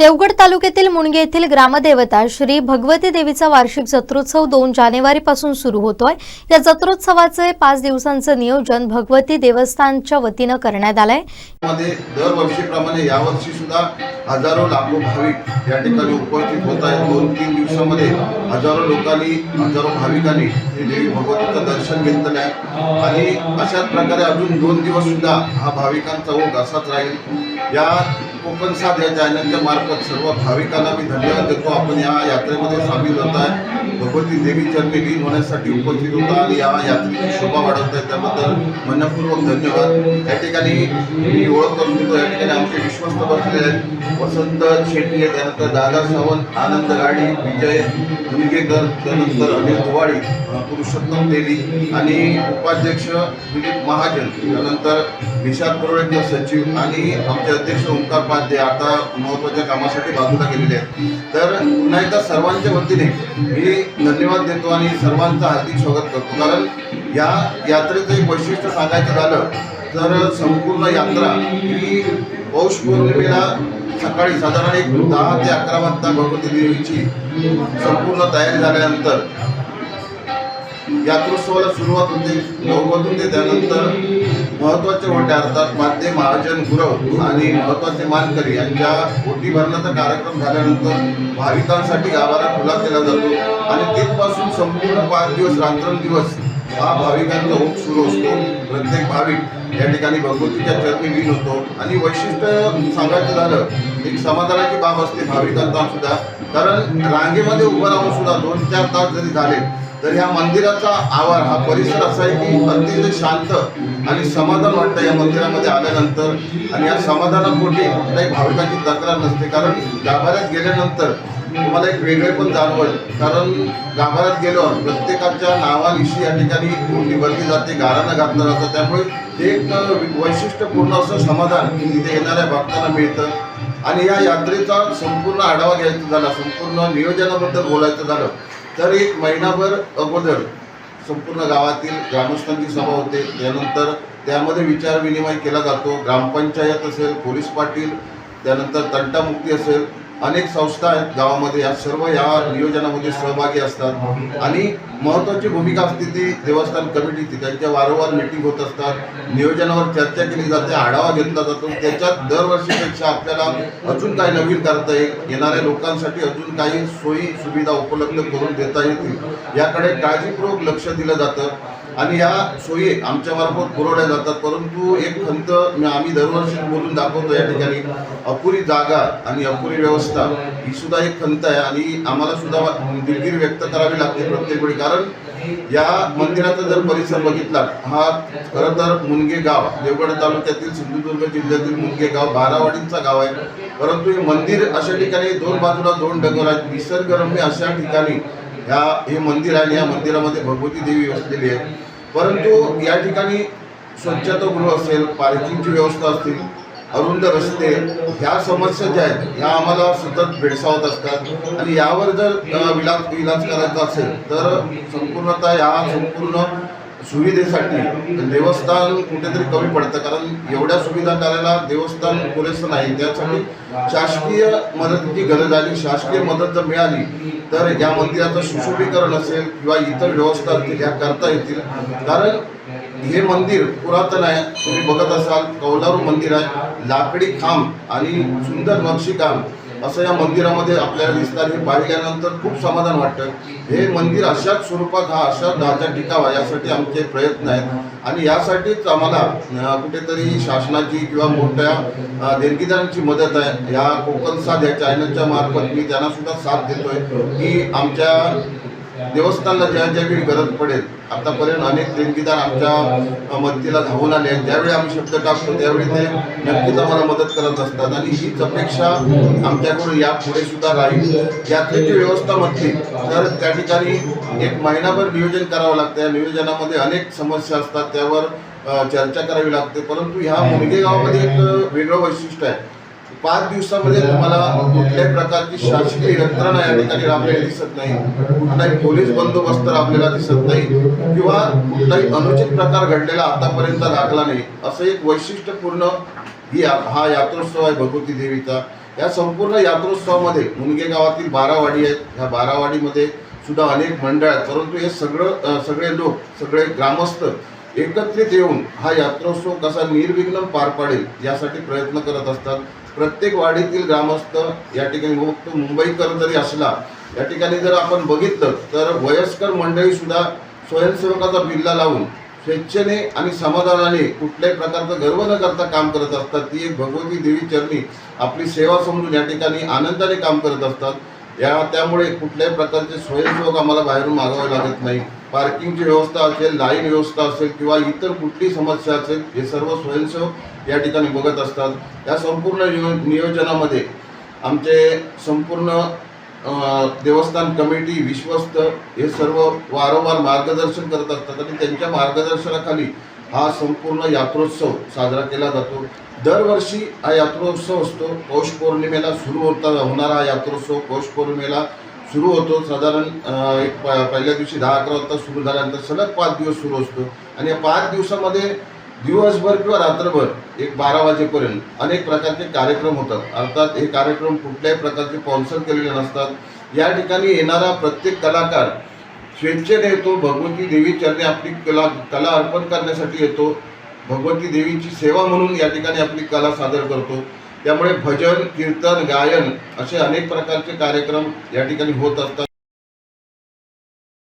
देवगड तालुक्यातील मुणगे येथील ग्रामदेवता श्री भगवती देवीचा वार्षिक जत्रोत्सव दोन जानेवारीपासून सुरू होतोय. या जत्रोत्सवाचे पाच दिवसांचं नियोजन भगवती देवस्थानच्या वतीनं करण्यात आलंय. दरवर्षीप्रमाणे यावर्षी सुद्धा हजारो लाखो भाविक या ठिकाणी उपस्थित होत आहेत. दोन तीन दिवसामध्ये हजारो लोकांनी हजारो भाविकांनी श्री देवी भगवतीचं दर्शन घेतलेलं आहे. आणि अशाच प्रकारे अजून दोन दिवस सुद्धा हा भाविकांचा ओघ असाच राहील. या कोकण साध या चॅनलच्या मार्फत सर्व भाविकांना मी धन्यवाद देतो. आपण या यात्रेमध्ये सामील होत आहे. भगवती देवी चरणी लीन होण्यासाठी उपस्थित होता आणि या यात्रेची शोभा वाढवत आहे. त्याबद्दल मनपूर्वक धन्यवाद. या ठिकाणी मी ओळख करून देतो. या ठिकाणी आमचे विश्वस्त बसले आहेत. वसंत शेट्टी आहे त्यानंतर दादा सावंत आनंद गाडी विजय दुलगेकर त्यानंतर अनिल दुवाडी पुरुषोत्तम देवी आणि उपाध्यक्ष दिलीप महाजन. त्यानंतर निषाद पुरोडे सचिव आणि आमचे अध्यक्ष ओंकार पाध्ये आता महत्त्वाच्या कामासाठी बाजूला गेलेले आहेत. तर पुन्हा एकदा सर्वांच्या वतीने मी धन्यवाद देतो आणि सर्वांचं हार्दिक स्वागत करतो. कारण या यात्रेचं एक वैशिष्ट्य सांगायचं झालं तर संपूर्ण यात्रा ही पौष पौर्णिमेला सकाळी साधारण एक दहा ते अकरा वाजता भगवती देवीची संपूर्ण तयारी झाल्यानंतर यात्रोत्सवाला सुरुवात होते. नववत होते. त्यानंतर महत्त्वाचे ओटे अर्थात माध्ये महाजन गुरव आणि महत्त्वाचे मानकरी यांच्या ओटी भरण्याचा कार्यक्रम झाल्यानंतर भाविकांसाठी गावाला खुला केला जातो. आणि तिथपासून संपूर्ण पाच दिवस रात्रंदिवस हा भाविकांचा होम सुरू असतो. प्रत्येक भाविक या ठिकाणी भगवतीच्या चरणी लीन होतो. आणि वैशिष्ट्य सांगायचं झालं एक समाधानाची बाब असते भाविकांचा सुद्धा. कारण रांगेमध्ये उभं राहून सुद्धा दोन चार तास जरी झाले तर ह्या मंदिराचा आवार हा परिसर असा आहे की अतिशय शांत आणि समाधान वाटतं या मंदिरामध्ये आल्यानंतर. आणि या समाधानापोटी कुठल्याही भाविकांची तक्रार नसते. कारण गाभाऱ्यात गेल्यानंतर तुम्हाला एक वेगळे पण जाणवल. कारण गाभाऱ्यात गेलो प्रत्येकाच्या नावानिशी या ठिकाणी ओटी भरली जाते गारानं घातलं जातं. त्यामुळे एक वैशिष्ट्यपूर्ण असं समाधान तिथे येणाऱ्या भक्तांना मिळतं. आणि या यात्रेचा संपूर्ण आढावा घ्यायचा झाला संपूर्ण नियोजनाबद्दल बोलायचं झालं तर एक महिनाभर अगोदर संपूर्ण गावातील ग्रामस्थांची सभा होते. त्यानंतर त्यामध्ये विचार विनिमय केला जातो. ग्रामपंचायत असेल पोलीस पाटील त्यानंतर तंटामुक्ती असेल अनेक संस्था आहेत गावामध्ये. या सर्व या नियोजनामध्ये सहभागी असतात. आणि महत्त्वाची भूमिका असते ती देवस्थान कमिटीची. त्यांच्या वारंवार मिटिंग होत असतात. नियोजनावर चर्चा केली जाते. आढावा घेतला जातो. त्याच्यात दरवर्षीपेक्षा आपल्याला अजून काही नवीन करता येईल. येणाऱ्या लोकांसाठी अजून काही सोयी सुविधा उपलब्ध करून देता येतील. याकडे काळजीपूर्वक लक्ष दिलं जातं. आणि या सोयी आमच्या मार्फत पुरवल्या जातात. परंतु एक खंत आम्ही दरवर्षी बोलून दाखवतो या ठिकाणी. अपुरी जागा आणि अपुरी व्यवस्था ही सुद्धा एक खंत आहे आणि आम्हाला सुद्धा दिलगिरी व्यक्त करावी लागते प्रत्येक वेळी. कारण या मंदिराचा जर परिसर बघितला हा खरं तर मुनगे गाव देवगड तालुक्यातील सिंधुदुर्ग जिल्ह्यातील मुनगे गाव बारावाडींचा गाव आहे. परंतु हे मंदिर अशा ठिकाणी दोन बाजूला दोन डगर आहेत. निसर्गरम्य अशा ठिकाणी ह्या हे मंदिर आहे आणि या मंदिरामध्ये भगवती देवी असलेली आहे. परंतु या ठिकाणी स्वच्छतागृह असेल पार्किंगची व्यवस्था असतील अरुंद रस्ते ह्या समस्या ज्या आहेत ह्या आम्हाला सतत भेडसावत असतात. आणि यावर जर अ, विलास इलाज करायचा असेल तर संपूर्णतः या संपूर्ण सुविधेसाठी देवस्थान कुठेतरी कमी पडतं कारण एवढ्या सुविधा करायला देवस्थान पुरेसं नाही. त्यासाठी शासकीय मदतीची गरज आली शासकीय मदत जर मिळाली तर या मंदिराचं सुशोभीकरण असेल किंवा इतर व्यवस्था असतील ह्या करता येतील. कारण हे मंदिर पुरातन आहे. तुम्ही बघत असाल कौलारू मंदिर आहे. लाकडी खांब आणि सुंदर नक्षीकाम असं या मंदिरामध्ये आपल्याला दिसणार हे पाहिल्यानंतर खूप समाधान वाटतं. हे मंदिर अशाच स्वरूपात हा अशा ढाचा टिकावा यासाठी आमचे प्रयत्न आहेत. आणि यासाठीच आम्हाला कुठेतरी शासनाची किंवा मोठ्या देणगीदारांची मदत आहे. या कोकण साथ या चॅनलच्या मार्फत मी त्यांना सुद्धा साथ देतोय की आमच्या देवस्थानला ज्या ज्यावेळी गरज पडेल आतापर्यंत अनेक देणगीदार आमच्या मदतीला धावून आले ज्यावेळी आम्ही शब्द टाकतो त्यावेळी ते नक्कीच आम्हाला मदत करत असतात. आणि हीच अपेक्षा आमच्याकडून यापुढे सुद्धा राहील. यात्रेची व्यवस्था म्हटली तर त्या ठिकाणी एक महिनाभर नियोजन करावं लागतं. या नियोजनामध्ये अनेक समस्या असतात त्यावर चर्चा करावी लागते. परंतु ह्या मुलगे गावामध्ये एक वेगळं वैशिष्ट्य आहे. पाच दिवसामध्ये तुम्हाला कुठल्याही प्रकारची शासकीय यंत्रणा या ठिकाणी राबलेली दिसत नाही. कुठलाही पोलीस बंदोबस्त राबलेला दिसत नाही किंवा कुठलाही अनुचित प्रकार घडलेला आतापर्यंत लागला नाही. असं एक वैशिष्ट्यपूर्ण ही या- हा यात्रोत्सव आहे भगवती देवीचा. या संपूर्ण यात्रोत्सवामध्ये मुनगे गावातील बारावाडी आहेत. ह्या बारावाडीमध्ये सुद्धा अनेक मंडळ आहेत. परंतु हे सगळं सगळे लोक सगळे ग्रामस्थ एकत्रित येऊन हा यात्रोत्सव कसा निर्विघ्न पार पाडेल यासाठी प्रयत्न करत असतात. प्रत्येक वाडीतील ग्रामस्थ या ठिकाणी फक्त मुंबईकर जरी असला या ठिकाणी जर आपण बघितलं तर वयस्कर मंडळी सुद्धा स्वयंसेवकाचा बिल्ला लावून स्वेच्छेने आणि समाधानाने कुठल्याही प्रकारचं गर्व न करता काम करत असतात. ती एक भगवती देवी चरणी आपली सेवा समजून या ठिकाणी आनंदाने काम करत असतात. या त्यामुळे कुठल्याही प्रकारचे स्वयंसेवक आम्हाला बाहेरून मागावे लागत नाही. पार्किंगची व्यवस्था असेल लाईन व्यवस्था असेल किंवा इतर कुठली समस्या असेल हे सर्व स्वयंसेवक या ठिकाणी बघत असतात. या संपूर्ण नियोजनामध्ये आमचे संपूर्ण देवस्थान कमिटी विश्वस्त हे सर्व वारंवार मार्गदर्शन करत असतात आणि त्यांच्या मार्गदर्शनाखाली हा संपूर्ण यात्रोत्सव साजरा केला जातो. दरवर्षी हा यात्रोत्सव असतो. पौष पौर्णिमेला सुरू होता होणारा हा यात्रोत्सव पौष पौर्णिमेला सुरू होतो. साधारण एक प- पहिल्या दिवशी दहा अकरा वाजता सुरू झाल्यानंतर सलग पाच दिवस सुरू असतो. आणि या पाच दिवसामध्ये दिवसभर किंवा रात्रभर एक बारा वाजेपर्यंत अनेक प्रकारचे कार्यक्रम होतात. अर्थात हे कार्यक्रम कुठल्याही प्रकारचे स्पॉन्सर केलेले नसतात. या ठिकाणी येणारा प्रत्येक कलाकार स्वेच्छेने येतो. भगवती देवी चरणी आपली कला कला अर्पण करण्यासाठी येतो. भगवती देवीची सेवा म्हणून या ठिकाणी आपली कला सादर करतो. त्यामुळे भजन कीर्तन गायन असे अनेक प्रकारचे कार्यक्रम या ठिकाणी होत असतात.